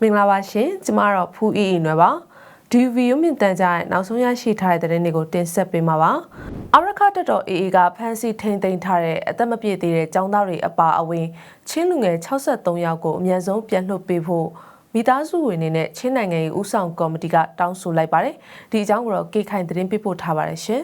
မင်္ဂလာပါရှင်ကျမတော့ဖူးအီအီနွယ်ပါဒီဗီယိုမြင့်တန်ကြရဲ့နောက်ဆုံးရရှိထားတဲ့သတင်းတွေကိုတင်ဆက်ပေးမှာပါအရခတက်တော် AA ကဖမ်းဆီးထိန်သိမ်းထားတဲ့အသက်မပြည့်သေးတဲ့ចောင်းသားတွေအပါအဝင်ချင်းလူငယ်63ယောက်ကိုအမြန်ဆုံးပြန်လွှတ်ပေးဖို့မိသားစုဝင်တွေနဲ့ချင်းနိုင်ငံရေးဥဆောင်ကော်မတီကတောင်းဆိုလိုက်ပါတယ်ဒီအကြောင်းကိုတော့ကေခိုင်သတင်းပေးပို့ထားပါတယ်ရှင်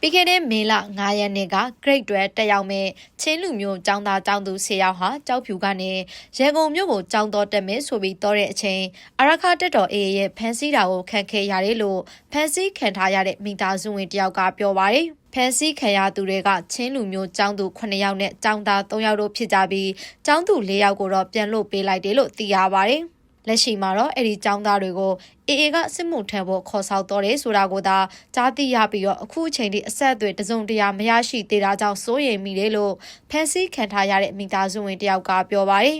ပြီးခဲ့တဲ့မေလ9ရက်နေ့က Grade 12တက်ရောက်မဲ့ချင်းလူမျိုးចောင်းသားចောင်းသူ10ယောက်ဟာကြောက်ဖြူကနေရေကုန်မြို့ကိုចောင်းတော်တက်မယ်ဆိုပြီးတော့တဲ့အချိန်အရခတက်တော် AA ရဲ့ဖန်စီတာကိုခံခဲ့ရတယ်လို့ဖန်စီခံထားရတဲ့မိသားစုဝင်တယောက်ကပြောပါတယ်ဖန်စီခံရသူတွေကချင်းလူမျိုးចောင်းသူ9ယောက်နဲ့ចောင်းသား3ယောက်တို့ဖြစ်ကြပြီးចောင်းသူ4ယောက်ကိုတော့ပြန်လွတ်ပေးလိုက်တယ်လို့သိရပါတယ် လက်ရှိမှာတော့အဲ့ဒီចောင်းသားတွေကိုအေအေကစစ်မှုထမ်းဖို့ခေါ်ဆောက်တော်တယ်ဆိုတာကိုသာကြားသိရပြီးတော့အခုအချိန်ထိအဆက်အသွယ်တစုံတရာမရရှိသေးတာကြောင့်စိုးရိမ်မိတယ်လို့ဖန်ဆီးခံထားရတဲ့မိသားစုဝင်တယောက်ကပြောပါတယ်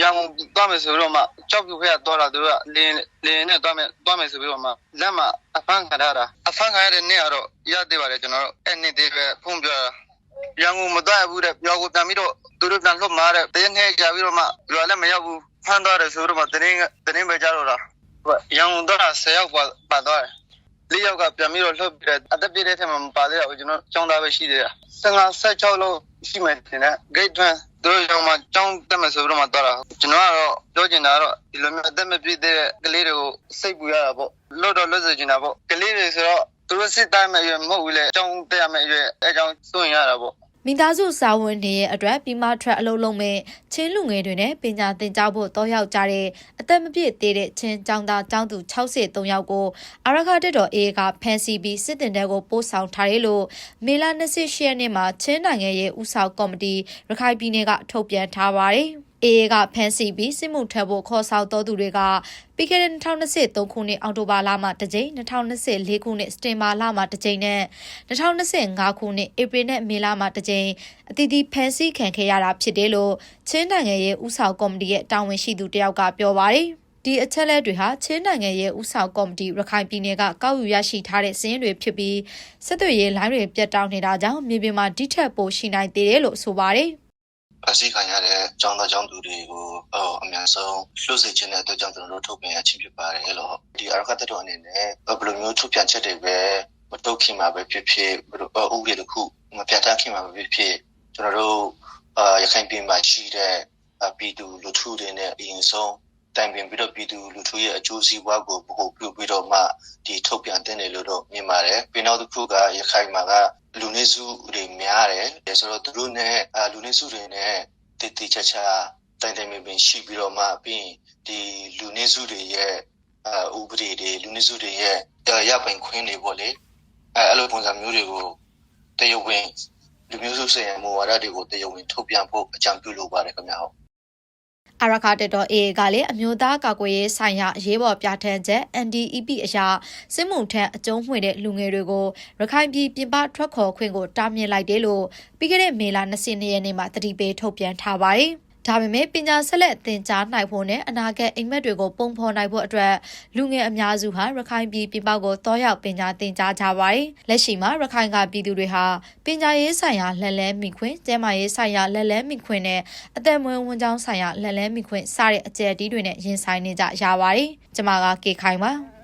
ရန်ကုန်သွားမယ်ဆိုပြီးတော့မှကြောက်ပြူဖက်ကသွားတာသူကလင်းလင်းနဲ့သွားမယ်သွားမယ်ဆိုပြီးတော့မှလက်မှာအဖမ်းခံရတာအဖမ်းခံရတဲ့နေ့ကတော့ရသေးပါတယ်ကျွန်တော်တို့အဲ့နေ့တည်းပဲဖုန်းပြောတာရန်ကုန်မသွားဘူးတဲ့ပြောကိုပြန်ပြီးတော့သူတို့ပြန်လွတ်มาတဲ့တင်းနေကြပြီးတော့မှရွာလည်းမရောက်ဘူး ဖမ်းသွားတယ်ဆိုတော့မှတင်းတင်းပဲကြားတော့တာရန်ကုန်သွားတာ10ယောက်ပါပါသွားတယ်လေးယောက်ကပြန်ပြီးတော့လှုပ်ပြီးအသက်ပြည့်တဲ့ထက်မှမပါသေးတော့ကျွန်တော်ကျောင်းသားပဲရှိသေးတယ်15 16လုံးရှိမှတင်တဲ့ gate တွင်သူတို့ရောင်မှာကျောင်းတက်မယ်ဆိုပြီးတော့မှသွားတာကျွန်တော်ကတော့ပြောချင်တာကတော့ဒီလိုမျိုးအသက်မပြည့်တဲ့ကလေးတွေကိုစိတ်ပူရတာပေါ့လွတ်တော့လွတ်စေချင်တာပေါ့ကလေးတွေဆိုတော့သူတို့စစ်တိုင်းမဲ့ရွယ်မဟုတ်ဘူးလေကျောင်းတက်ရမယ့်ရွယ်အဲကြောင့်စွန့်ရတာပေါ့ မိသားစုစာဝန်တွေရဲ့အတွက်ပြီးမထွက်အလုပ်လုပ်မဲ့ချင်းလူငယ်တွေနဲ့ပညာသင်ကြားဖို့တောရောက်ကြတဲ့အသက်မပြည့်သေးတဲ့ချင်းចောင်းသားចောင်းသူ63ယောက်ကိုအရခတက်တော်အေကဖန်စီပြီးစစ်တင်တဲ့ကိုပို့ဆောင်ထားတယ်လို့မေလ28ရက်နေ့မှာချင်းနိုင်ငံရဲ့ဥဆောင်ကော်မတီရခိုင်ပြည်နယ်ကထုတ်ပြန်ထားပါတယ်။ အေကဖန်စီပြီးစစ်မှုထမ်းဖို့ခေါ်ဆောင်တော်သူတွေကပြီးခဲ့တဲ့2023ခုနှစ်အောက်တိုဘာလမှတစ်ကြိမ်2024ခုနှစ်စတင်ဘာလမှတစ်ကြိမ်နဲ့2025ခုနှစ်ဧပြီနဲ့မေလမှတစ်ကြိမ်အသီးသီးဖန်စီခံခဲ့ရတာဖြစ်တယ်လို့ချင်းနိုင်ငံရဲ့ဥဆောင်ကော်မတီရဲ့တာဝန်ရှိသူတယောက်ကပြောပါတယ်။ဒီအချက်လက်တွေဟာချင်းနိုင်ငံရဲ့ဥဆောင်ကော်မတီရခိုင်ပြည်နယ်ကကောက်ယူရရှိထားတဲ့စည်းရင်းတွေဖြစ်ပြီးစစ်သွေးရေးလိုင်းတွေပြတ်တောက်နေတာကြောင့်မြေပြင်မှာဒီထက်ပိုရှိနိုင်သေးတယ်လို့ဆိုပါတယ်။ ဖန်ဆီးခံရတဲ့ကျောင်းသားကျောင်းသူတွေကိုအော်အများဆုံးလှုပ်စေခြင်းတဲ့အတွက်ကြောင့်ကျွန်တော်တို့ထုတ်ပြန်ရချင်းဖြစ်ပါတယ်လို့ဒီအရကတတော်အနေနဲ့ဘယ်လိုမျိုးထုတ်ပြန်ချက်တွေပဲမထုတ်ခင်မှာပဲဖြစ်ဖြစ်ဘယ်လိုဥပဒေတစ်ခုမပြတ်တမ်းခင်မှာပဲဖြစ်ဖြစ်ကျွန်တော်တို့အာရခိုင်ပြည်မှာရှိတဲ့ပြည်သူလူထုတွေနဲ့အရင်ဆုံးတိုင်ပင်ပြီးတော့ပြည်သူလူထုရဲ့အကျိုးစီးပွားကိုဗဟုပြုပြီးတော့မှဒီထုတ်ပြန်တဲ့တယ်လို့တော့မြင်ပါတယ်။ပြီးနောက်တစ်ခုကရခိုင်မှာက လူနေစုတွေများတယ်။ဆိုတော့သူတို့နဲ့လူနေစုတွေနဲ့တည်တည်ချာချာတိုင်တိုင်ပင်ပင်ရှိပြီးတော့မှပြီးရင်ဒီလူနေစုတွေရဲ့အဥပဒေတွေလူနေစုတွေရဲ့ရပိုင်ခွင့်တွေပေါ့လေ။အဲအဲ့လိုပုံစံမျိုးတွေကိုတရုတ်ဝင်လူမျိုးစုဆိုင်ရာမူဝါဒတွေကိုတရုတ်ဝင်ထုတ်ပြန်ဖို့အကြံပြုလိုပါတယ်ခင်ဗျာဟုတ် အရခတက်တော် AA ကလည်းအမျိုးသားကာကွယ်ရေးဆိုင်ရာအရေးပေါ်ပြဋ္ဌာန်းချက် NDEP အရာစစ်မှုထမ်းအကျုံးမှွေတဲ့လူငယ်တွေကိုရခိုင်ပြည်ပြင်ပထွက်ခေါ်ခွင့်ကိုတားမြစ်လိုက်တယ်လို့ပြီးခဲ့တဲ့မေလ22ရက်နေ့မှာတတိပေးထုတ်ပြန်ထားပါတယ်။ ဒါပေမဲ့ပညာဆက်လက်သင်ကြားနိုင်ဖို့နဲ့အနာဂတ်အိမ်မက်တွေကိုပုံဖော်နိုင်ဖို့အတွက်လူငယ်အများစုဟာရခိုင်ပြည်ပြည်ပကိုတောရောက်ပညာသင်ကြားကြပါတယ်။လက်ရှိမှာရခိုင်ကပြည်သူတွေဟာပညာရေးဆိုင်ရာလက်လဲမိခွင့်၊ကျန်းမာရေးဆိုင်ရာလက်လဲမိခွင့်နဲ့အသက်မွေးဝမ်းကြောင်းဆိုင်ရာလက်လဲမိခွင့်စတဲ့အကျယ်တီးတွေနဲ့ရင်ဆိုင်နေကြရပါတယ်။ကျွန်မကကေခိုင်ပါ။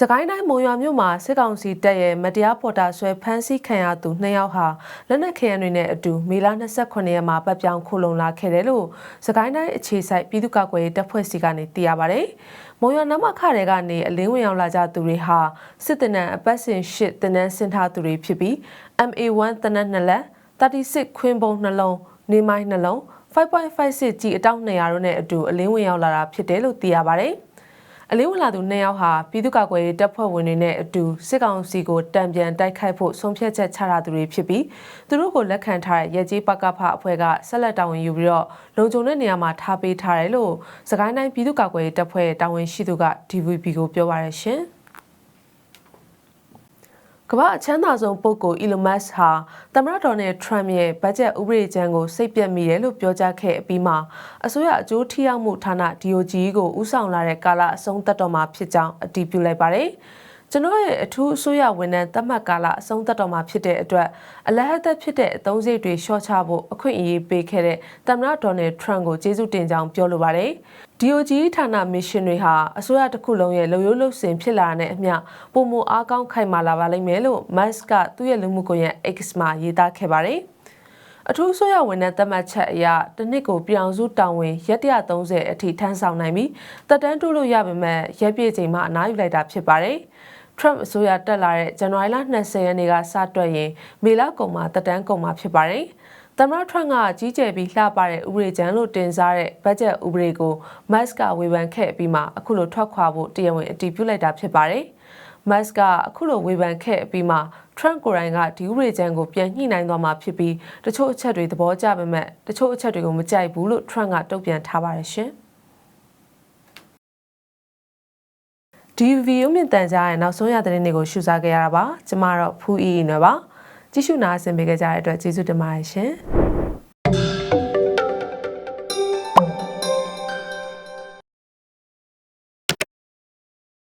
စကိုင်းတိုင်းမုံရွာမြို့မှာစစ်ကောင်စီတပ်ရဲ့မတရားပေါ်တာဆွဲဖမ်းဆီးခံရသူ2ယောက်ဟာလက်နက်ခဲယမ်းတွေနဲ့အတူမေလ29ရက်မှာပတ်ပြောင်းခုလုံလာခဲ့တယ်လို့စကိုင်းတိုင်းအခြေစိုက်ပြည်သူ့ကာကွယ်ရေးတပ်ဖွဲ့စီကနေသိရပါဗျ။မုံရွာနမခတွေကနေအလင်းဝင်ရောက်လာကြသူတွေဟာစစ်တနံအပတ်စဉ်8တနန်းဆင်ထားသူတွေဖြစ်ပြီး MA1 တနန်း2လက်36ခွင်းပုံနှလုံးနေမိုင်းနှလုံး5.56ကြီးအတောက်200တို့နဲ့အတူအလင်းဝင်ရောက်လာတာဖြစ်တယ်လို့သိရပါဗျ။ အလေးဝင်လာသူနှစ်ယောက်ဟာပြည်သူ့ကာကွယ်ရေးတပ်ဖွဲ့ဝင်တွေနဲ့အတူစစ်ကောင်စီကိုတံပြန်တိုက်ခိုက်ဖို့ဆုံးဖြတ်ချက်ချတာသူတွေဖြစ်ပြီးသူတို့ကိုလက်ခံထားတဲ့ရဲကြီးပကဖအဖွဲ့ကဆက်လက်တာဝန်ယူပြီးတော့လုံခြုံတဲ့နေရာမှာထားပေးထားတယ်လို့စကိုင်းတိုင်းပြည်သူ့ကာကွယ်ရေးတပ်ဖွဲ့တာဝန်ရှိသူက DVB ကိုပြောပါရရှင်။ ကကမ္ဘာအချမ်းသာဆုံးပုဂ္ဂိုလ် Elon Musk ဟာသမ္မတဒေါ်နယ်ထရမ့်ရဲ့ဘတ်ဂျက်ဥပဒေကြမ်းကိုစိတ်ပြတ်မိတယ်လို့ပြောကြားခဲ့အပြီးမှာအစိုးရအကျိုးထိရောက်မှုဌာန DOJ ကိုဥဆောင်လာတဲ့ကာလအဆုံးသတ်တော်မှာဖြစ်ကြောင်းအတည်ပြုလိုက်ပါတယ်။ကျွန်တော်ရဲ့အထူးအစိုးရဝန်ထမ်းသတ်မှတ်ကာလအဆုံးသတ်တော်မှာဖြစ်တဲ့အတွက်အလဟတ်သက်ဖြစ်တဲ့အသုံးစရိတ်တွေလျှော့ချဖို့အခွင့်အရေးပေးခဲ့တဲ့သမ္မတဒေါ်နယ်ထရမ့်ကိုကျေးဇူးတင်ကြောင်းပြောလိုပါတယ်။ DOJ ဌာနမစ်ရှင်တွေဟာအစိုးရတစ်ခုလုံးရဲ့လုံယုံလုံစင်ဖြစ်လာတဲ့အမျှပုံမအားကောင်းခိုင်မာလာပါလိမ့်မယ်လို့ Musk ကသူ့ရဲ့လူမှုကွန်ရက် X မှာရေးသားခဲ့ပါတယ်။အထူးဆိုရဝန်ထမ်းသတ်မှတ်ချက်အရတစ်နှစ်ကိုပြောင်စုတောင်းဝင်ရက်130အထိထမ်းဆောင်နိုင်ပြီးတက်တန်းတိုးလို့ရပါမယ်ရက်ပြည့်ချိန်မှာအနားယူလိုက်တာဖြစ်ပါတယ်။ Trump အစိုးရတက်လာတဲ့ဇန်နဝါရီလ20ရက်နေ့ကစတွက်ရင်မေလကုန်မှာတက်တန်းကုန်မှာဖြစ်ပါတယ်။ သမ္မတထရန့်ကကြီးကျယ်ပြီးလှပတဲ့ဥပဒေကြမ်းလို့တင်စားတဲ့ဘတ်ဂျက်ဥပဒေကိုမတ်စ်ကဝေဖန်ခဲ့ပြီးမှအခုလိုထွက်ခွာဖို့တရားဝင်အတည်ပြုလိုက်တာဖြစ်ပါတယ်။မတ်စ်ကအခုလိုဝေဖန်ခဲ့ပြီးမှထရန့်ကိုရိုင်းကဒီဥပဒေကြမ်းကိုပြန်ညှိနှိုင်းသွားမှာဖြစ်ပြီးတချို့အချက်တွေသဘောကျပေမဲ့တချို့အချက်တွေကိုမကြိုက်ဘူးလို့ထရန့်ကတုံ့ပြန်ထားပါတယ်ရှင်။ဒီဗီဒီယိုမြင့်တန်ကြားရဲ့နောက်ဆုံးရသတင်းတွေကိုရှုစားခဲ့ရတာပါကျမတော့ဖူးအီအီနွယ်ပါ ကြည့်ရှုနာဆင်ပေးကြတဲ့အတွက်ကျေးဇူးတင်ပါတယ်ရှင်။